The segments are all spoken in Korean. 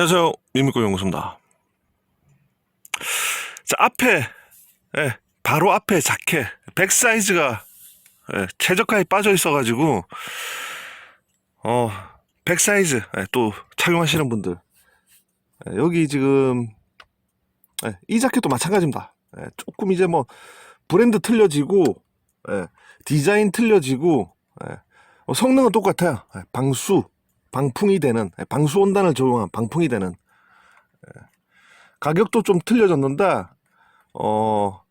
안녕하세요. 미미코 연구소입니다. 자, 앞에, 예, 바로 앞에 자켓, 백 사이즈가, 예, 최저가에 빠져 있어가지고, 어, 백 사이즈, 예, 또 착용하시는 분들. 예, 여기 지금, 예, 이 자켓도 마찬가지입니다. 예, 조금 이제 뭐, 브랜드 틀려지고, 예, 디자인 틀려지고, 예, 어, 성능은 똑같아요. 예, 방수, 방풍이 되는 예, 방수 온단을 적용한 방풍이 되는 예. 가격도 좀 틀려졌는데 어.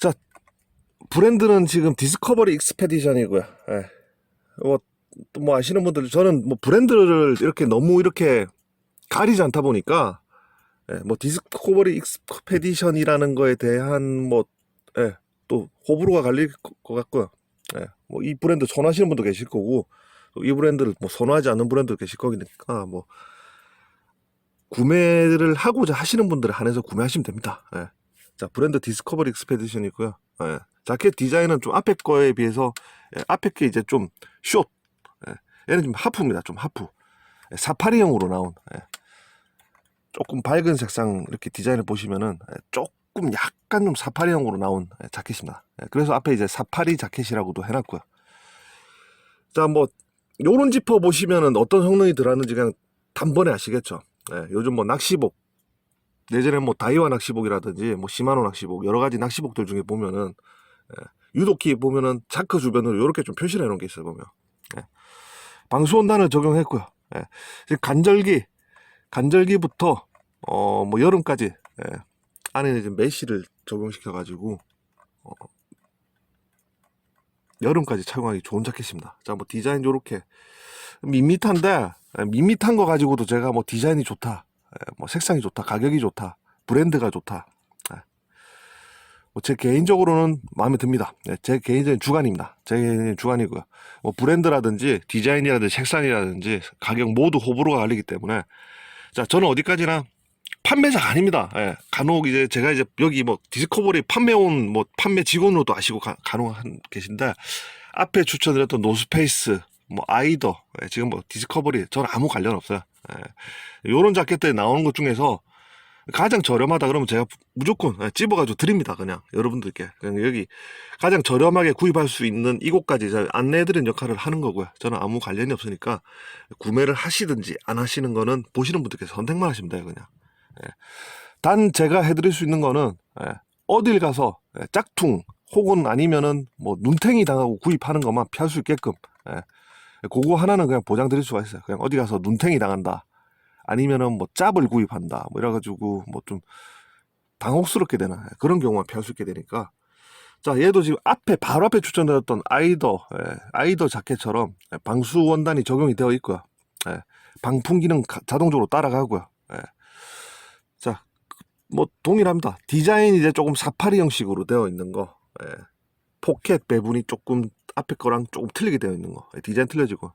자 브랜드는 지금 디스커버리 익스페디션이고요. 예. 뭐, 또뭐 아시는 분들 저는 뭐 브랜드를 이렇게 너무 이렇게 가리지 않다 보니까 예, 뭐 디스커버리 익스페디션이라는 거에 대한 뭐 예, 또 호불호가 갈릴 것 같고요. 예, 뭐이 브랜드 선호하시는 분도 계실 거고 또 이 브랜드를 뭐 선호하지 않는 브랜드도 계실 거니까 뭐 구매를 하고자 하시는 분들에 한해서 구매하시면 됩니다. 예. 자 브랜드 디스커버리 익스페디션이고요. 예. 자켓 디자인은 좀 앞에 거에 비해서 예, 앞에 게 이제 좀 숏. 예. 얘는 좀 하프입니다. 좀 하프. 예, 사파리형으로 나온. 예. 조금 밝은 색상 이렇게 디자인을 보시면은 예, 조금 약간 좀 사파리형으로 나온 예, 자켓입니다. 예, 그래서 앞에 이제 사파리 자켓이라고도 해놨고요. 자, 뭐 요런 지퍼 보시면은 어떤 성능이 들어갔는지 그냥 단번에 아시겠죠. 예, 요즘 뭐 낚시복 예전에 뭐 다이와 낚시복이라든지 뭐 시마노 낚시복 여러 가지 낚시복들 중에 보면은 예, 유독히 보면은 자크 주변으로 이렇게 좀 표시를 해놓은 게 있어요 보면 예. 방수온단을 적용했고요. 예. 간절기 간절기부터 어 뭐 여름까지 예. 안에 이제 메쉬를 적용시켜 가지고 어, 여름까지 착용하기 좋은 자켓입니다. 자, 뭐 디자인 요렇게 밋밋한데 예, 밋밋한 거 가지고도 제가 뭐 디자인이 좋다, 예, 뭐 색상이 좋다, 가격이 좋다, 브랜드가 좋다. 예. 뭐제 개인적으로는 마음에 듭니다. 예, 제 개인적인 주관입니다. 제 개인적인 주관이고요. 뭐 브랜드라든지 디자인이라든지 색상이라든지 가격 모두 호불호가 갈리기 때문에 자 저는 어디까지나 판매자가 아닙니다. 예, 간혹 이제 제가 이제 여기 뭐 디스커버리 판매원 뭐 판매 직원으로도 아시고 가, 간혹 한 계신데 앞에 추천드렸던 노스페이스 뭐 아이더 예, 지금 뭐 디스커버리 저는 아무 관련 없어요. 예, 요런 자켓들 나오는 것 중에서 가장 저렴하다 그러면 제가 무조건 예, 찝어가지고 드립니다. 그냥 여러분들께 그냥 여기 가장 저렴하게 구입할 수 있는 이곳까지 안내해드리는 역할을 하는 거고요. 저는 아무 관련이 없으니까 구매를 하시든지 안 하시는 거는 보시는 분들께서 선택만 하시면 돼요. 그냥. 예. 단 제가 해드릴 수 있는 거는 예, 어딜 가서 예, 짝퉁 혹은 아니면은 뭐 눈탱이 당하고 구입하는 것만 피할 수 있게끔 예, 그거 하나는 그냥 보장 드릴 수가 있어요. 그냥 어디 가서 눈탱이 당한다. 아니면은 뭐 짭을 구입한다. 뭐 이래가지고 뭐 좀 당혹스럽게 예, 그런 경우만 피할 수 있게 되니까 자 얘도 지금 앞에 바로 앞에 추천드렸던 아이더 예, 아이더 자켓처럼 예, 방수 원단이 적용이 되어 있고요. 예, 방풍 기능 가- 자동적으로 따라가고요. 뭐 동일합니다. 디자인이 이제 조금 사파리 형식으로 되어 있는 거, 예. 포켓 배분이 조금 앞에 거랑 조금 틀리게 되어 있는 거, 예, 디자인 틀려지고,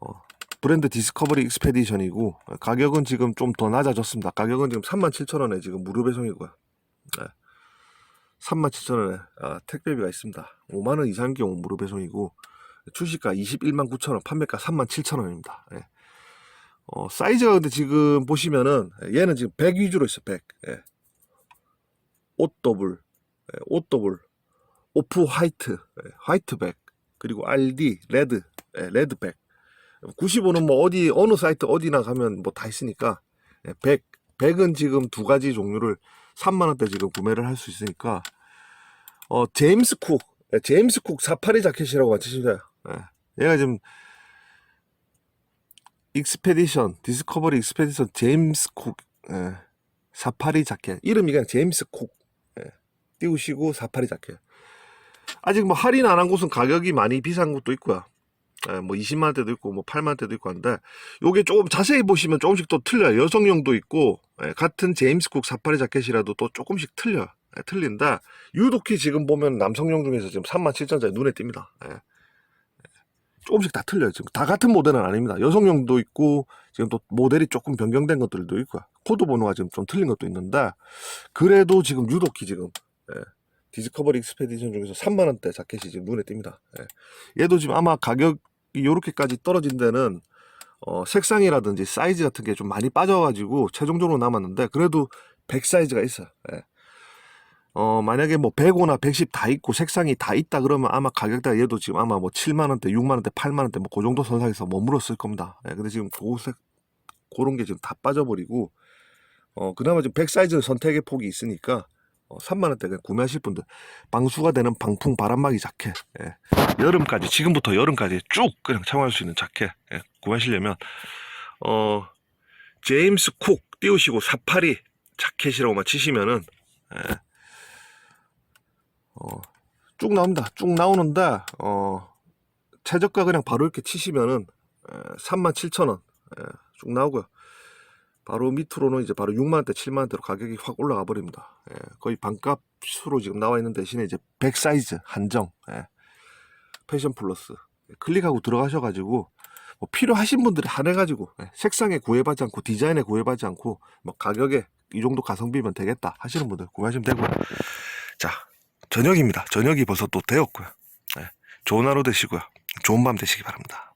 어, 브랜드 디스커버리 익스페디션이고 예, 가격은 지금 좀 더 낮아졌습니다. 가격은 지금 37,000원에 지금 무료 배송이고요. 예. 37,000원에 아, 택배비가 있습니다. 5만 원 이상의 경우 무료 배송이고 출시가 21만 9천 원, 판매가 3만 7천 원입니다. 예. 어, 사이즈가 근데 지금 보시면은 얘는 지금 100 위주로 있어 100. 예. 옷 더블, 예, 옷 더블, 오프 화이트, 예, 화이트백, 그리고 RD 레드, 예, 레드백. 95는 뭐 어디 어느 사이트 어디나 가면 뭐 다 있으니까 예, 100, 100은 지금 두 가지 종류를 3만 원대 지금 구매를 할 수 있으니까 어 제임스 쿡, 예, 제임스 쿡 사파리 자켓이라고 맞히시면 돼요. 예. 얘가 지금 익스페디션 디스커버리 익스페디션 제임스 쿡 예, 사파리 자켓. 이름이 그냥 제임스 쿡 예, 띄우시고 사파리 자켓. 아직 뭐 할인 안 한 곳은 가격이 많이 비싼 곳도 있고요. 예, 뭐 20만 원대도 있고 뭐 8만 원대도 있고 한데 요게 조금 자세히 보시면 조금씩 또 틀려요. 여성용도 있고 예, 같은 제임스 쿡 사파리 자켓이라도 또 조금씩 틀려 예, 틀린다. 유독히 지금 보면 남성용 중에서 지금 37,000원짜리 눈에 띕니다. 예. 조금씩 다 틀려요. 지금 다 같은 모델은 아닙니다. 여성용도 있고 지금 또 모델이 조금 변경된 것들도 있고요. 코드 번호가 지금 좀 틀린 것도 있는데 그래도 지금 유독히 지금 예, 디스커버리 익스페디션 중에서 3만 원대 자켓이 지금 눈에 띕니다. 예. 얘도 지금 아마 가격이 이렇게까지 떨어진 데는 어, 색상이라든지 사이즈 같은 게 좀 많이 빠져가지고 최종적으로 남았는데 그래도 100 사이즈가 있어요. 예. 어, 만약에 뭐 105나 110 다 있고 색상이 다 있다 그러면 아마 가격대가 얘도 지금 아마 뭐 7만원대, 6만원대, 8만원대 뭐 그 정도 선상에서 머물렀을 겁니다. 예, 근데 지금 고색, 그런 게 지금 다 빠져버리고, 어, 그나마 지금 100 사이즈 선택의 폭이 있으니까, 어, 3만원대 그냥 구매하실 분들, 방수가 되는 방풍 바람막이 자켓, 예. 여름까지, 지금부터 여름까지 쭉 그냥 참아할 수 있는 자켓, 예, 구매하시려면, 어, 제임스 쿡 띄우시고 사파리 자켓이라고만 치시면은, 예, 어, 쭉 나옵니다. 쭉 나오는데, 어, 최저가 그냥 바로 이렇게 치시면은, 37,000원, 쭉 나오고요. 바로 밑으로는 이제 바로 6만원대, 7만원대로 가격이 확 올라가 버립니다. 예, 거의 반값으로 지금 나와 있는 대신에 이제 100 사이즈 한정, 예, 패션 플러스. 클릭하고 들어가셔가지고, 뭐 필요하신 분들이 한해가지고, 예, 색상에 구애받지 않고, 디자인에 구애받지 않고, 뭐 가격에 이 정도 가성비면 되겠다 하시는 분들 구매하시면 되고요. 저녁입니다. 저녁이 벌써 또 되었고요. 네. 좋은 하루 되시고요. 좋은 밤 되시기 바랍니다.